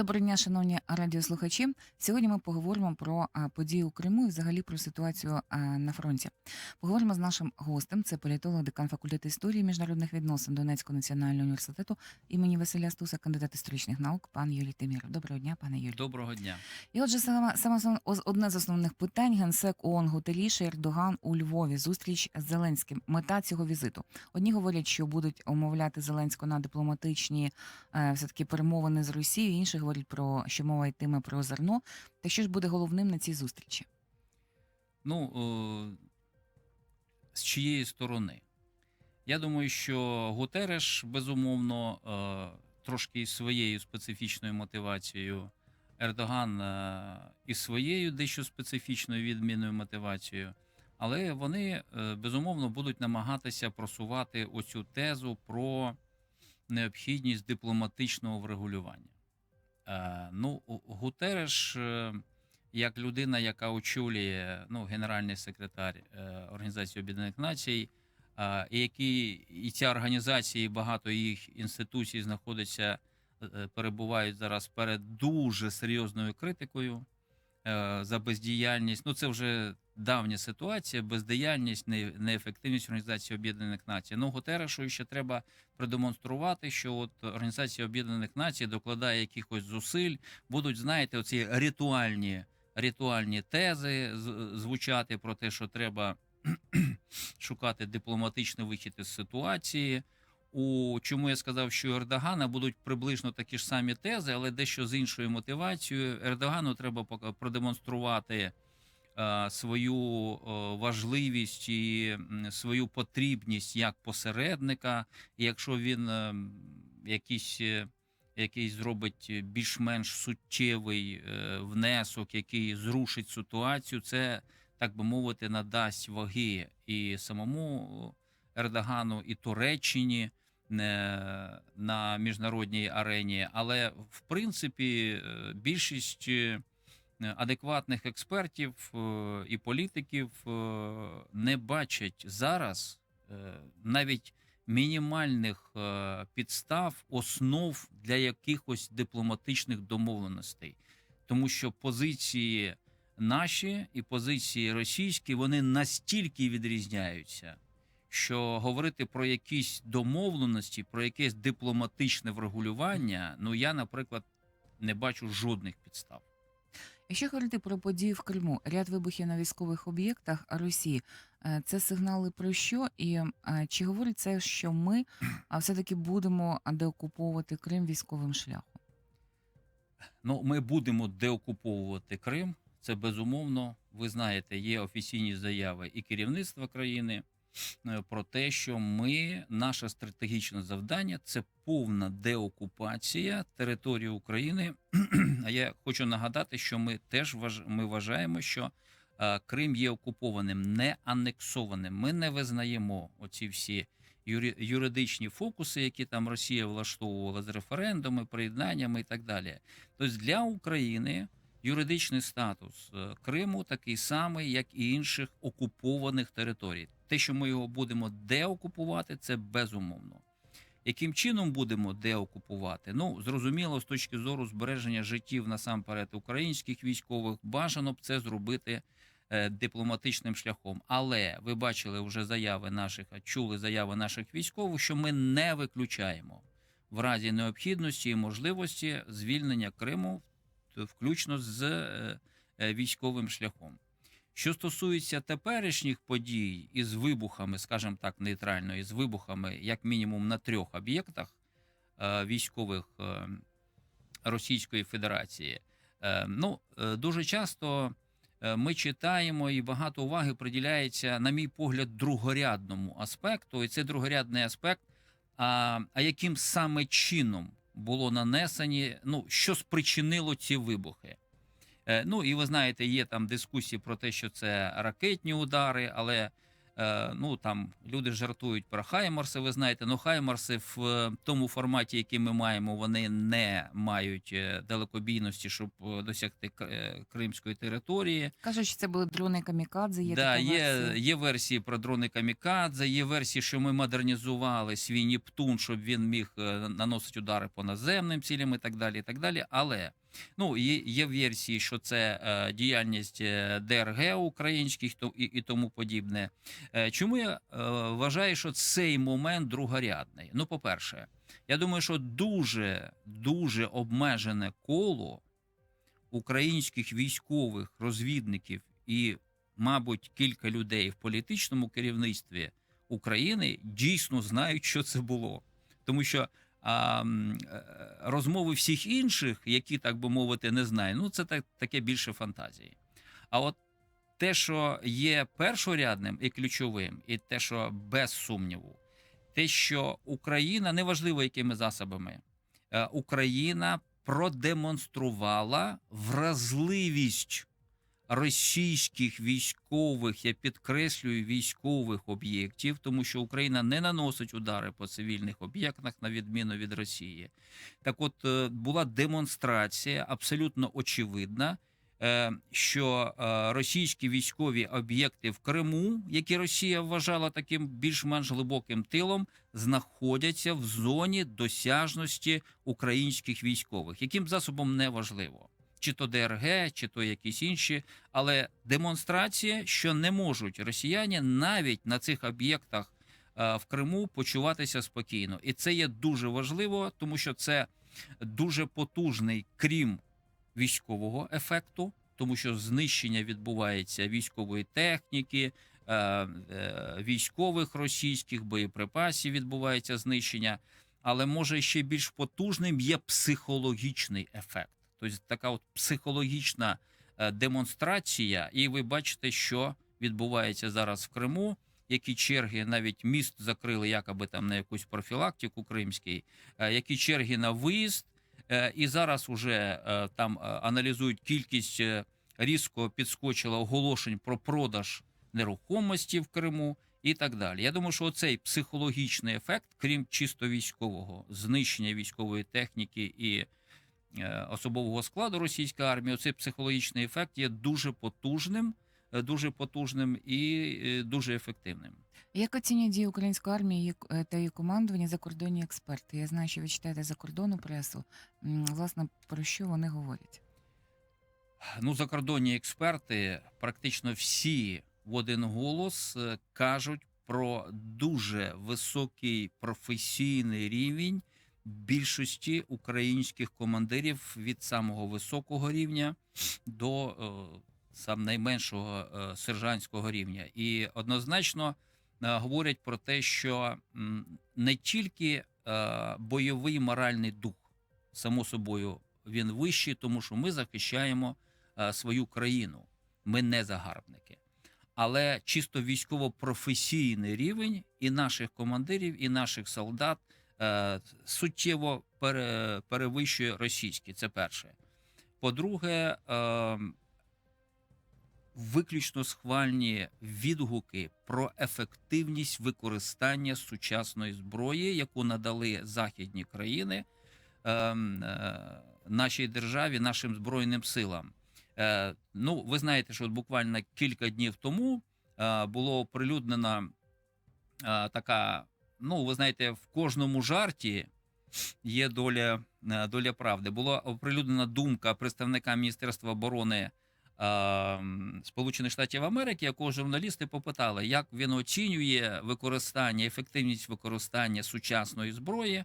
Доброго дня, шановні радіослухачі. Сьогодні ми поговоримо про події у Криму і взагалі про ситуацію на фронті. Поговоримо з нашим гостем. Це політолог, декан факультету історії і міжнародних відносин Донецького національного університету імені Василя Стуса, кандидат історичних наук, пан Юрій Тиміров. Доброго дня, пане Юрій. Доброго дня. І отже, саме, саме одне з основних питань генсек ООН Гутеріш і Ердоган у Львові. Зустріч з Зеленським. Мета цього візиту. Одні говорять, що будуть умовляти Зеленського на дипломатичні е, все таки перемовини з Росією. Інші говорять про що мова йтиме про зерно. Та що ж буде головним на цій зустрічі? Ну, о, з чиєї сторони? Я думаю, що Гутереш, безумовно, е, трошки із своєю специфічною мотивацією, Ердоган е, із своєю дещо специфічною відмінною мотивацією, але вони, е, безумовно, будуть намагатися просувати оцю тезу про необхідність дипломатичного врегулювання. Е, Ну, Гутереш, е, як людина, яка очолює ну, генеральний секретар е, Організації Об'єднаних Націй, і які і ця організація, і багато їх інституцій знаходяться, е, перебувають зараз перед дуже серйозною критикою за бездіяльність. Ну, це вже давня ситуація, бездіяльність, неефективність Організації Об'єднаних Націй. Ну, Гутерешу ще треба продемонструвати, що от Організація Об'єднаних Націй докладає якихось зусиль, будуть, знаєте, оці ритуальні, ритуальні тези звучати про те, що треба шукати дипломатичний вихід із ситуації. У чому я сказав, що у Ердогана будуть приблизно такі ж самі тези, але дещо з іншою мотивацією. Ердогану треба продемонструвати свою е, важливість і свою потрібність як посередника. Якщо він е, якийсь, е, якийсь зробить більш-менш суттєвий е, внесок, який зрушить ситуацію, це так би мовити, надасть ваги і самому Ердогану, і Туреччині е, на міжнародній арені. Але в принципі е, більшість е, адекватних експертів е, і політиків е, не бачать зараз е, навіть мінімальних підстав, основ для якихось дипломатичних домовленостей, тому що позиції наші і позиції російські вони настільки відрізняються, що говорити про якісь домовленості, про якесь дипломатичне врегулювання, ну я, наприклад, не бачу жодних підстав. Якщо говорити про події в Криму, ряд вибухів на військових об'єктах Росії, е, це сигнали про що? І е, чи говорить це, що ми все-таки будемо деокуповувати Крим військовим шляхом? Ну, ми будемо деокуповувати Крим. Це безумовно. Ви знаєте, є офіційні заяви і керівництва країни про те, що ми, наше стратегічне завдання це повна деокупація території України. А я хочу нагадати, що ми теж ми вважаємо, що е, Крим є окупованим, не анексованим. Ми не визнаємо оці всі юридичні фокуси, які там Росія влаштовувала з референдуми, приєднаннями і так далі. Тобто для України юридичний статус е, Криму такий самий, як і інших окупованих територій. Те, що ми його будемо деокупувати, це безумовно. Яким чином будемо деокупувати? Ну зрозуміло, з точки зору збереження життів насамперед українських військових, бажано б це зробити е, дипломатичним шляхом. Але ви бачили вже заяви наших, чули заяви наших військових, що ми не виключаємо в разі необхідності і можливості звільнення Криму, т- включно з е, е, військовим шляхом. Що стосується теперішніх подій із вибухами, скажімо так, нейтрально, із вибухами, як мінімум на трьох об'єктах е, військових е, Російської Федерації, е, ну е, дуже часто е, ми читаємо і багато уваги приділяється, на мій погляд, другорядному аспекту. І це другорядний аспект. А, а яким саме чином було нанесені, ну що спричинило ці вибухи? Е, Ну і ви знаєте, є там дискусії про те, що це ракетні удари, але ну там люди жартують про Хаймарси. Ви знаєте, ну Хаймарси в е, тому форматі, який ми маємо, вони не мають е, далекобійності, щоб е, досягти е, кримської території. Кажуть, що це були дрони камікадзе. Є да, така є, є версії про дрони Камікадзе, є версії, що ми модернізували свій Нептун, щоб він міг е, наносити удари по наземним цілям і так далі. І так далі. Але ну, є, є версії, що це е, діяльність е, ДРГ українських то- і, і тому подібне. Е, чому я е, вважаю, що цей момент другорядний? Ну, по-перше, я думаю, що дуже дуже обмежене коло українських військових розвідників і, мабуть, кілька людей в політичному керівництві України дійсно знають, що це було, тому що. Е, розмови всіх інших, які так би мовити, не знають, ну це так, таке більше фантазії. А от те, що є першорядним і ключовим, і те, що без сумніву, те, що Україна, неважливо якими засобами, е, Україна продемонструвала вразливість російських військових, я підкреслюю військових об'єктів, тому що Україна не наносить удари по цивільних об'єктах на відміну від Росії. Так, от е, була демонстрація абсолютно очевидна. е, Що е, російські військові об'єкти в Криму, які Росія вважала таким більш-менш глибоким тилом, знаходяться в зоні досяжності українських військових, яким засобом не важливо, чи то ДРГ, чи то якісь інші, але демонстрація, що не можуть росіяни навіть на цих об'єктах е, в Криму почуватися спокійно, і це є дуже важливо, тому що це дуже потужний, крім військового ефекту, тому що знищення відбувається військової техніки. е, е, Військових російських боєприпасів відбувається знищення, але може ще більш потужним є психологічний ефект. Тобто така от психологічна е, демонстрація, і ви бачите, що відбувається зараз в Криму. Які черги навіть міст закрили, якоби там на якусь профілактику кримський, е, які черги на виїзд, Е, і зараз уже там аналізують кількість різко підскочила оголошень про продаж нерухомості в Криму і так далі. Я думаю, що цей психологічний ефект, крім чисто військового знищення військової техніки і особового складу російської армії, оцей психологічний ефект є дуже потужним, е, дуже потужним і е, дуже ефективним. Як оцінюють дії української армії е, та її командування закордонні експерти? Я знаю, що ви читаєте закордонну пресу. Власне, про що вони говорять? Ну, закордонні експерти, практично всі в один голос е, кажуть про дуже високий професійний рівень більшості українських командирів від самого високого рівня до е, сам найменшого е, сержантського рівня. І однозначно е, говорять про те, що не тільки бойовий моральний дух, само собою, він вищий, тому що ми захищаємо свою країну. Ми не загарбники. Але чисто військово-професійний рівень і наших командирів, і наших солдат суттєво перевищує російський. Це перше. По-друге, е, виключно схвальні відгуки про ефективність використання сучасної зброї, яку надали західні країни е, нашій державі, нашим збройним силам. Е, ну, ви знаєте, що буквально кілька днів тому е, було оприлюднена е, така. Ну, ви знаєте, в кожному жарті є доля, е, доля правди. Була оприлюднена думка представника Міністерства оборони Сполучених Штатів Америки, якого журналісти попитали, як він оцінює використання, ефективність використання сучасної зброї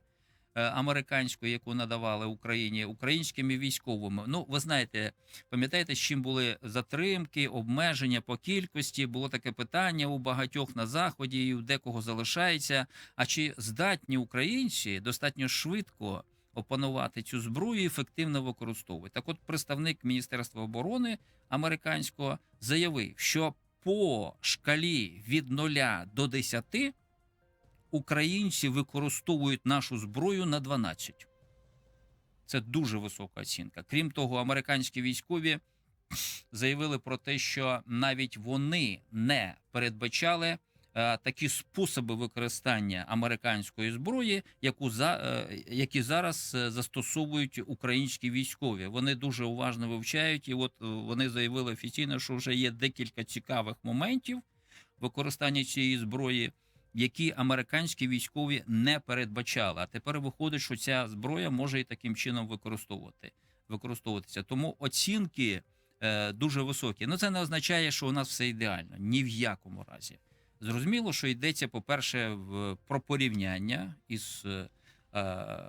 е, американської, яку надавали Україні українськими військовими. Ну, ви знаєте, пам'ятаєте, з чим були затримки, обмеження по кількості? Було таке питання у багатьох на заході, і у декого залишається. А чи здатні українці достатньо швидко опанувати цю зброю і ефективно використовувати? Так, от представник Міністерства оборони американського заявив, що по шкалі від 0 до 10 українці використовують нашу зброю на 12. Це дуже висока оцінка. Крім того, американські військові заявили про те, що навіть вони не передбачали е, такі способи використання американської зброї, яку за е, які зараз е, застосовують українські військові. Вони дуже уважно вивчають, і от вони заявили офіційно, що вже є декілька цікавих моментів використання цієї зброї. Які американські військові не передбачали, а тепер виходить, що ця зброя може і таким чином використовувати використовуватися. Тому оцінки е, дуже високі. Ну це не означає, що у нас все ідеально. Ні в якому разі. Зрозуміло, що йдеться, по-перше, в, про порівняння із е,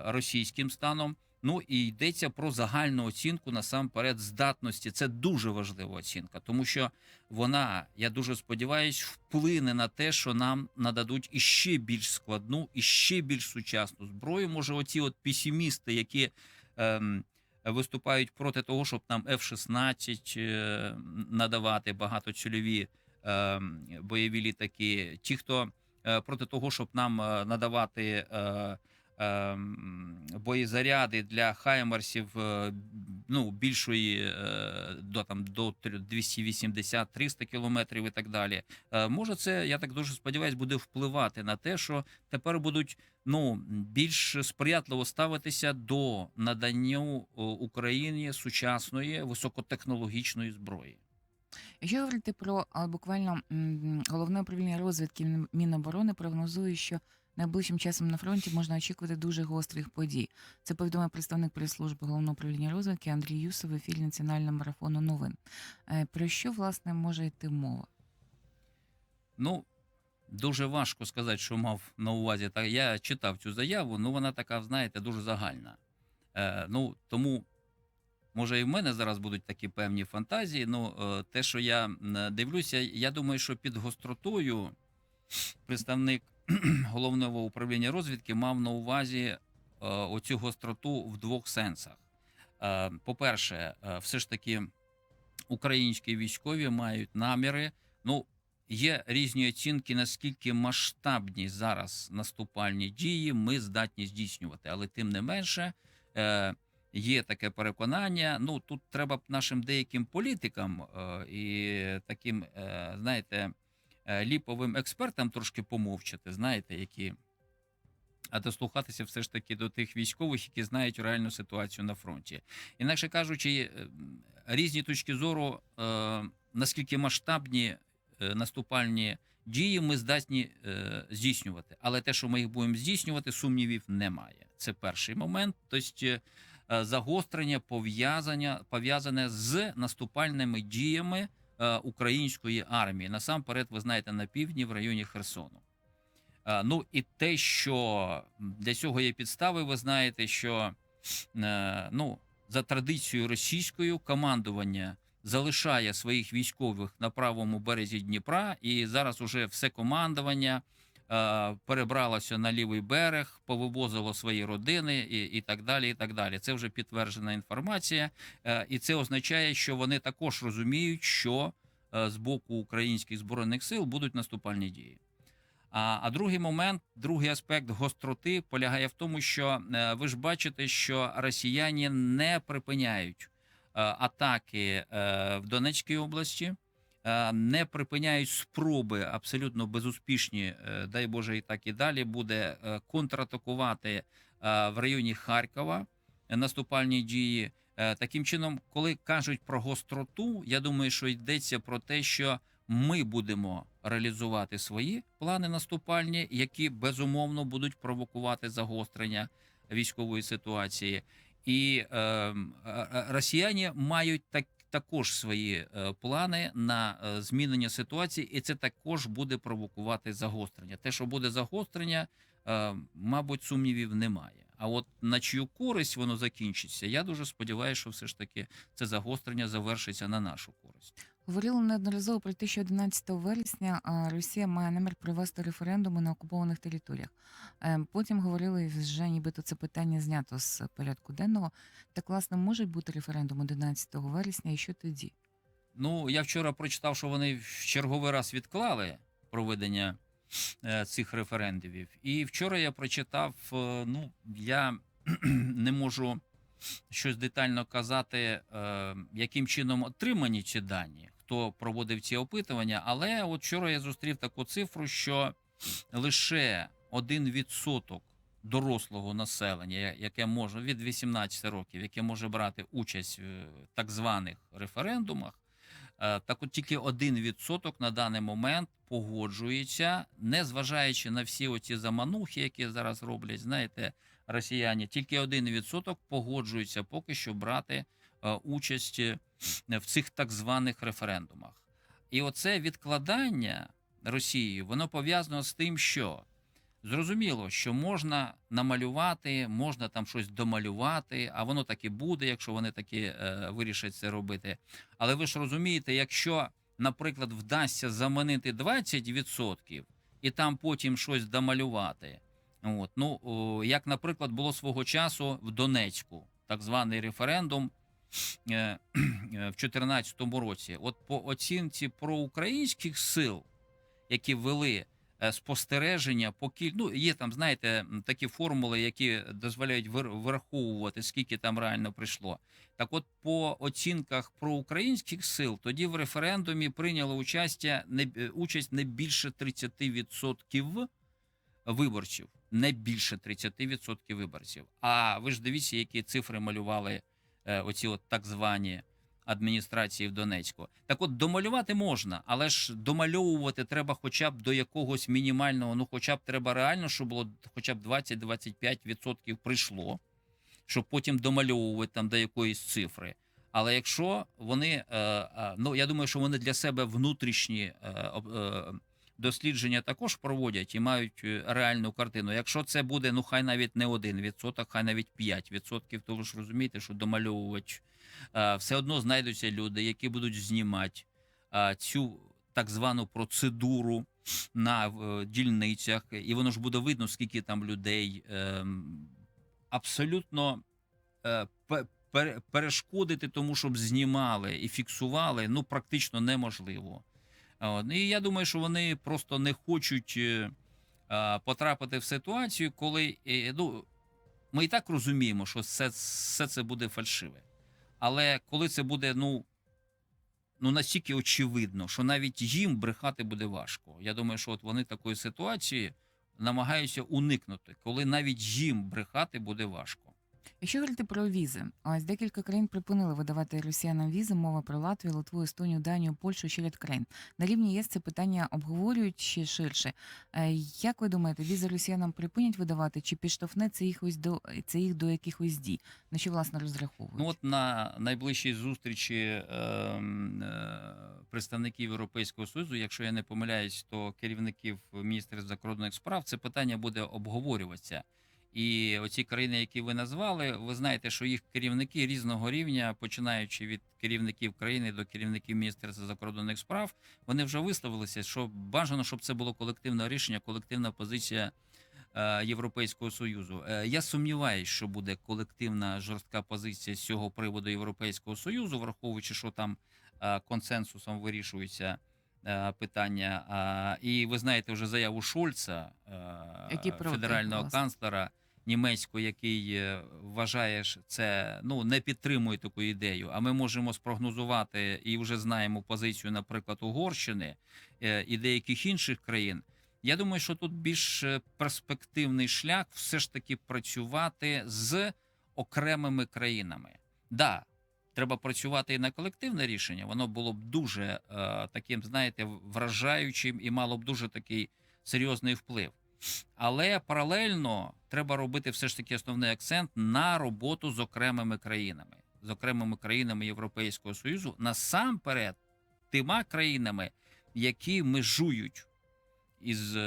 російським станом. Ну і йдеться про загальну оцінку насамперед здатності. Це дуже важлива оцінка, тому що вона, я дуже сподіваюсь, вплине на те, що нам нададуть іще більш складну, іще більш сучасну зброю. Може, оці от песимісти, які ем, виступають проти того, щоб нам F-16 е, надавати багатоцільові е, бойові літаки. Ті, хто е, проти того, щоб нам е, надавати е, боєзаряди для хаймерсів е, ну, більшої е, до там до 280-300 кілометрів і так далі. Е, Може, це я так дуже сподіваюся, буде впливати на те, що тепер будуть ну більш сприятливо ставитися до наданню Україні сучасної високотехнологічної зброї. Якщо говорити про буквально головне управління розвідки Міноборони прогнозує, що найближчим часом на фронті можна очікувати дуже гострих подій. Це повідомив представник прес-служби головного управління розвідки Андрій Юсов в ефірі національного марафону новин. Е, Про що власне може йти мова? Ну дуже важко сказати, що мав на увазі. Та я читав цю заяву. Ну вона така, знаєте, дуже загальна. Е, ну тому. Може, і в мене зараз будуть такі певні фантазії. Ну, е, те, що я дивлюся, я думаю, що під гостротою представник головного управління розвідки мав на увазі е, оцю гостроту в двох сенсах. Е, По-перше, е, все ж таки українські військові мають наміри. Ну, є різні оцінки, наскільки масштабні зараз наступальні дії ми здатні здійснювати, але тим не менше. Є таке переконання. Ну тут треба б нашим деяким політикам і таким, знаєте, ліповим експертам трошки помовчати, знаєте, які а дослухатися все ж таки до тих військових, які знають реальну ситуацію на фронті. Інакше кажучи, е, різні точки зору, е, наскільки масштабні е, наступальні дії ми здатні е, здійснювати. Але те, що ми їх будемо здійснювати, сумнівів немає. Це перший момент. Тобто е, загострення пов'язання пов'язане з наступальними діями е, української армії. Насамперед, ви знаєте, на півдні в районі Херсону. Е, Ну і те, що для цього є підстави, ви знаєте, що е, ну, за традицією російською командування залишає своїх військових на правому березі Дніпра, і зараз уже все командування е, перебралося на лівий берег, повивозило свої родини і, і так далі. І так далі. Це вже підтверджена інформація, е, і це означає, що вони також розуміють, що е, з боку українських збройних сил будуть наступальні дії. А, а другий момент, другий аспект гостроти полягає в тому, що е, ви ж бачите, що росіяни не припиняють е, атаки е, в Донецькій області, е, не припиняють спроби абсолютно безуспішні, е, дай Боже, і так і далі буде е, контратакувати е, в районі Харкова наступальні дії. Таким чином, коли кажуть про гостроту, я думаю, що йдеться про те, що ми будемо реалізувати свої плани наступальні, які безумовно будуть провокувати загострення військової ситуації, і е, е, е, росіяни мають так. Також свої е, плани на е, змінення ситуації, і це також буде провокувати загострення. Те, що буде загострення, е, мабуть, сумнівів немає. А от на чию користь воно закінчиться, я дуже сподіваюся, що все ж таки це загострення завершиться на нашу користь. Говорили неодноразово про те, що 11 вересня Росія має намір провести референдуми на окупованих територіях. Е, Потім говорили вже, нібито це питання знято з порядку денного. Так, власне, можуть бути референдум 11 вересня, і що тоді? Ну, я вчора прочитав, що вони в черговий раз відклали проведення е, цих референдумів. І вчора я прочитав, е, ну, я не можу щось детально казати, яким чином отримані ці дані. Хто проводив ці опитування. Але от вчора я зустрів таку цифру, що лише 1% дорослого населення, яке може від 18 років, яке може брати участь в так званих референдумах. е, Так, от тільки 1% на даний момент погоджується, не зважаючи на всі оці заманухи, які зараз роблять, знаєте, росіяни, тільки 1% погоджується поки що брати е, участь е, в цих так званих референдумах. І оце відкладання Росії, воно пов'язано з тим, що зрозуміло, що можна намалювати, можна там щось домалювати, а воно так і буде, якщо вони таки е, вирішать це робити. Але ви ж розумієте, якщо, наприклад, вдасться заманити 20% і там потім щось домалювати. От, ну, як, наприклад, було свого часу в Донецьку, так званий референдум е, е, в 2014 році. От по оцінці проукраїнських сил, які вели е, спостереження по кіль... ну, є там, знаєте, такі формули, які дозволяють вир- вираховувати, скільки там реально прийшло. Так, от, по оцінках проукраїнських сил, тоді в референдумі прийняло участя не участь не більше 30% виборців, не більше 30% виборців. А ви ж дивіться, які цифри малювали е, оці от так звані адміністрації в Донецьку. Так от домалювати можна, але ж домальовувати треба хоча б до якогось мінімального, ну хоча б треба реально, щоб було хоча б 20-25% прийшло, щоб потім домальовувати там до якоїсь цифри. Але якщо вони, е, е, ну я думаю, що вони для себе внутрішні е, е, дослідження також проводять і мають е, реальну картину. Якщо це буде, ну хай навіть не один відсоток, хай навіть 5%, то ви ж розумієте, що домальовувати е, все одно знайдуться люди, які будуть знімати цю так звану процедуру на е, дільницях, і воно ж буде видно, скільки там людей. Ем, Абсолютно е, пе- пере- перешкодити тому, щоб знімали і фіксували, ну практично неможливо. І я думаю, що вони просто не хочуть е, потрапити в ситуацію, коли е, ну, ми і так розуміємо, що все, все це буде фальшиве. Але коли це буде, ну, ну настільки очевидно, що навіть їм брехати буде важко. Я думаю, що от вони такої ситуації намагаються уникнути, коли навіть їм брехати буде важко. Якщо говорити про візи, ось декілька країн припинили видавати росіянам візи. Мова про Латвію, Литву, Естонію, Данію, Польщу ще ряд країн. На рівні ЄС це питання обговорюють ще ширше. Е, Як ви думаєте, візи росіянам припинять видавати, чи підштовхне це їх ось до це їх до якихось дій? На що власне розраховують? Ну от на найближчій зустрічі ем, е, представників Європейського Союзу, якщо я не помиляюсь, то керівників міністерств закордонних справ це питання буде обговорюватися. І оці країни, які ви назвали, ви знаєте, що їх керівники різного рівня, починаючи від керівників країни до керівників міністерства закордонних справ, вони вже висловилися, що бажано, щоб це було колективне рішення, колективна позиція е, Європейського союзу. Е, Я сумніваюся, що буде колективна жорстка позиція з цього приводу Європейського союзу, враховуючи, що там е, консенсусом вирішується питання. І ви знаєте вже заяву е, Який проти, федерального власне. канцлера німецького, який е, вважає що це ну не підтримує таку ідею. А ми можемо спрогнозувати і вже знаємо позицію, наприклад, Угорщини е, і деяких інших країн. Я думаю, що тут більш е, перспективний шлях все ж таки працювати з окремими країнами. Да, треба працювати і на колективне рішення. Воно було б дуже е, таким, знаєте, вражаючим і мало б дуже такий серйозний вплив. Але паралельно треба робити все ж таки основний акцент на роботу з окремими країнами, з окремими країнами Європейського Союзу, насамперед тима країнами, які межують із е,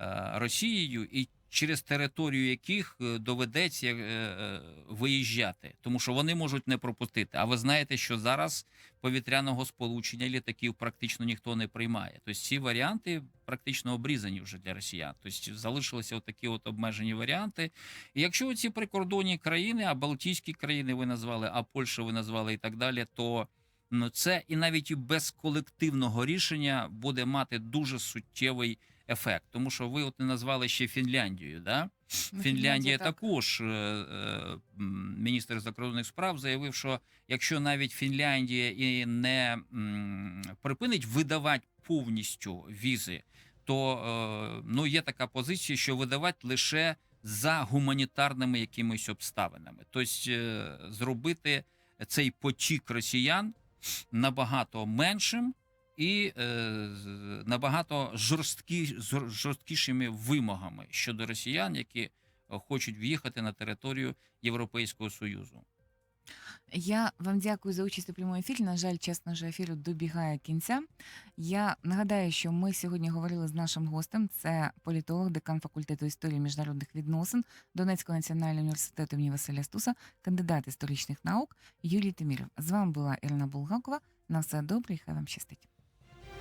е, Росією і через територію яких е, доведеться е, е, виїжджати, тому що вони можуть не пропустити. А ви знаєте, що зараз повітряного сполучення літаків практично ніхто не приймає. Тобто ці варіанти практично обрізані вже для росіян. Тобто залишилися такі от обмежені варіанти. І якщо ці прикордонні країни, а Балтійські країни ви назвали, а Польщу ви назвали і так далі, то ну це і навіть без колективного рішення буде мати дуже суттєвий ефект. Тому що ви от не назвали ще Фінляндію. Да? Ну, Фінляндія так. також е, е, міністр закордонних справ заявив, що якщо навіть Фінляндія і не припинить видавати повністю візи, то е, ну є така позиція, що видавати лише за гуманітарними якимись обставинами, тобто зробити цей потік росіян набагато меншим. І е, набагато жорсткі, жорсткішими вимогами щодо росіян, які е, хочуть в'їхати на територію Європейського Союзу. Я вам дякую за участь у прямому ефірі. На жаль, час нашого ефіру добігає кінця. Я нагадаю, що ми сьогодні говорили з нашим гостем. Це політолог, декан факультету історії міжнародних відносин Донецького національного університету імені Василя Стуса, кандидат історичних наук Юрій Тиміров. З вами була Ірина Булгакова. На все добре і хай вам щастить.